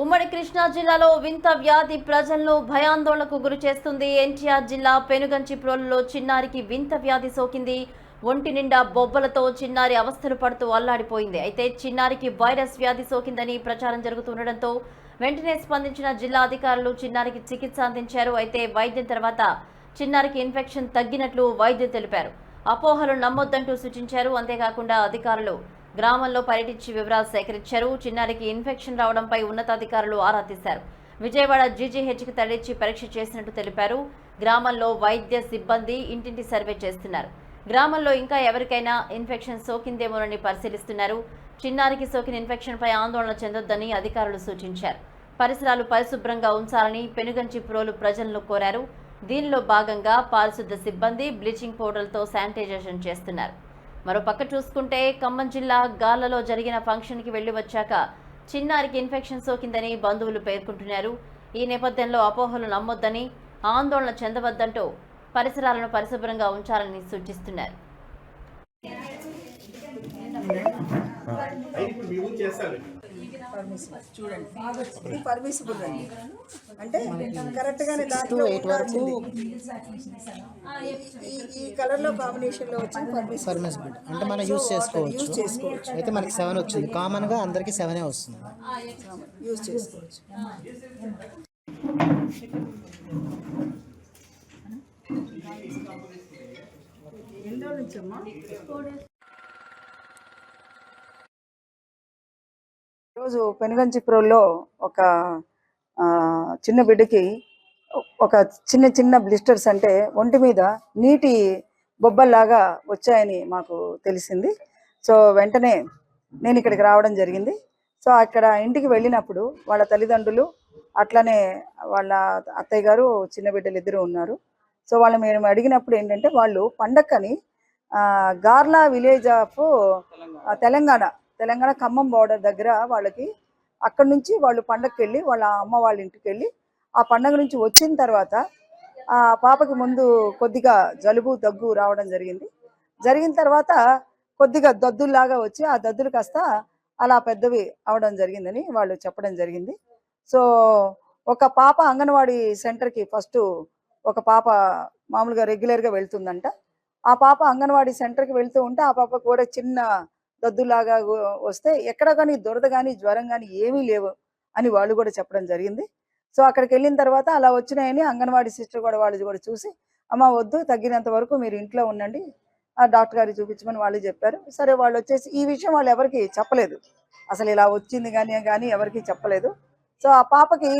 ఉమ్మడి కృష్ణా జిల్లాలో వింత వ్యాధి ప్రజలను భయాందోళనకు గురి చేస్తుంది. ఎన్టీఆర్ జిల్లా పెనుగంచిప్రోలులో చిన్నారికి వింత వ్యాధి సోకింది. ఒంటి నిండా బొబ్బలతో చిన్నారి అవస్థలు పడుతూ అల్లాడిపోయింది. అయితే చిన్నారికి వైరస్ వ్యాధి సోకిందని ప్రచారం జరుగుతుండటంతో వెంటనే స్పందించిన జిల్లా అధికారులు చిన్నారికి చికిత్స అందించారు. అయితే వైద్యం తర్వాత చిన్నారికి ఇన్ఫెక్షన్ తగ్గినట్లు వైద్యులు తెలిపారు. అపోహలు నమ్మొద్దంటూ సూచించారు. అంతేకాకుండా అధికారులు గ్రామంలో పర్యటించి వివరాలు సేకరించారు. చిన్నారికి ఇన్ఫెక్షన్ రావడంపై ఉన్నతాధికారులు ఆరా తీశారు. విజయవాడ జీజీహెచ్కి తరలించి పరీక్ష చేసినట్టు తెలిపారు. గ్రామంలో వైద్య సిబ్బంది ఇంటింటి సర్వే చేస్తున్నారు. గ్రామంలో ఇంకా ఎవరికైనా ఇన్ఫెక్షన్ సోకిందేమోనని పరిశీలిస్తున్నారు. చిన్నారికి సోకిన ఇన్ఫెక్షన్పై ఆందోళన చెందొద్దని అధికారులు సూచించారు. పరిసరాలు పరిశుభ్రంగా ఉంచాలని పెనుగంచి ప్రోలు ప్రజలను కోరారు. దీనిలో భాగంగా పారిశుద్ధ సిబ్బంది బ్లీచింగ్ పౌడర్లతో శానిటైజేషన్ చేస్తున్నారు. మరోపక్క చూసుకుంటే ఖమ్మం జిల్లా గాలలో జరిగిన ఫంక్షన్కి వెళ్ళి వచ్చాక చిన్నారికి ఇన్ఫెక్షన్ సోకిందని బంధువులు పేర్కొంటున్నారు. ఈ నేపథ్యంలో అపోహలు నమ్మొద్దని ఆందోళన చెందవద్దంటూ పరిసరాలను పరిశుభ్రంగా ఉంచాలని సూచిస్తున్నారు. ఇది పర్మిసిబుల్ అండి అంటే కరెక్ట్ గానే దాంట్లో ఉండాల్సింది. ఈ ఈ కలర్లో కాంబినేషన్లో వచ్చింది పర్మిసిబుల్ అంటే మనం యూస్ చేసుకోవచ్చు. యూజ్ చేసుకోవచ్చు. అయితే మనకి సెవెన్ వచ్చింది. కామన్గా అందరికి సెవెనే వస్తుంది. యూజ్ చేసుకోవచ్చు. ఎన్ని రోజుల నుంచి అమ్మా ఈరోజు పెనుగంచిప్రోల్లో ఒక చిన్న బిడ్డకి ఒక చిన్న చిన్న బ్లిస్టర్స్ అంటే ఒంటి మీద నీటి బొబ్బల్లాగా వచ్చాయని మాకు తెలిసింది. సో వెంటనే నేను ఇక్కడికి రావడం జరిగింది. సో అక్కడ ఇంటికి వెళ్ళినప్పుడు వాళ్ళ తల్లిదండ్రులు అట్లనే వాళ్ళ అత్తయ్య గారు చిన్న బిడ్డలు ఇద్దరు ఉన్నారు. సో వాళ్ళు మేము అడిగినప్పుడు ఏంటంటే వాళ్ళు పండక్కని Garla village of Telangana Telangana Khammam border దగ్గర వాళ్ళకి అక్కడ నుంచి వాళ్ళు పండగకి వెళ్ళి వాళ్ళ అమ్మ వాళ్ళ ఇంటికి వెళ్ళి ఆ పండగ నుంచి వచ్చిన తర్వాత ఆ పాపకి ముందు కొద్దిగా జలుబు దగ్గు రావడం జరిగింది. జరిగిన తర్వాత కొద్దిగా దద్దుల్లాగా వచ్చి ఆ దద్దులు కాస్త అలా పెద్దవి అవడం జరిగిందని వాళ్ళు చెప్పడం జరిగింది. సో ఒక పాప అంగన్వాడీ సెంటర్కి ఫస్ట్ ఒక పాప మామూలుగా రెగ్యులర్గా వెళ్తుందంట. ఆ పాప అంగన్వాడీ సెంటర్కి వెళ్తూ ఉంటే ఆ పాప కూడా చిన్న దద్దులాగా వస్తే ఎక్కడ కానీ దురద కానీ జ్వరం కానీ ఏమీ లేవు అని వాళ్ళు కూడా చెప్పడం జరిగింది. సో అక్కడికి వెళ్ళిన తర్వాత అలా వచ్చినాయని అంగన్వాడీ సిస్టర్ కూడా వాళ్ళు కూడా చూసి అమ్మ వద్దు తగ్గినంత వరకు మీరు ఇంట్లో ఉండండి ఆ డాక్టర్ గారికి చూపించమని వాళ్ళు చెప్పారు. సరే వాళ్ళు వచ్చేసి ఈ విషయం వాళ్ళు ఎవరికి చెప్పలేదు. అసలు ఇలా వచ్చింది కానీ కానీ ఎవరికి చెప్పలేదు. సో ఆ పాపకి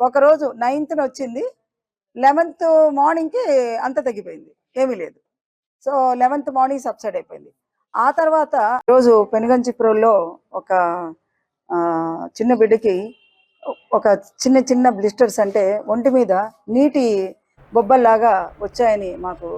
ఒకరోజు నైన్త్న వచ్చింది లెవెన్త్ మార్నింగ్కి అంత తగ్గిపోయింది. ఏమీ లేదు. సో లెవెన్త్ మార్నింగ్ సబ్సైడ్ అయిపోయింది. ఆ తర్వాత రోజు పెనుగంచిప్రోల్లో ఒక చిన్న బిడ్డకి ఒక చిన్న చిన్న బ్లిస్టర్స్ అంటే ఒంటి మీద నీటి బొబ్బల్లాగా వచ్చాయని మాకు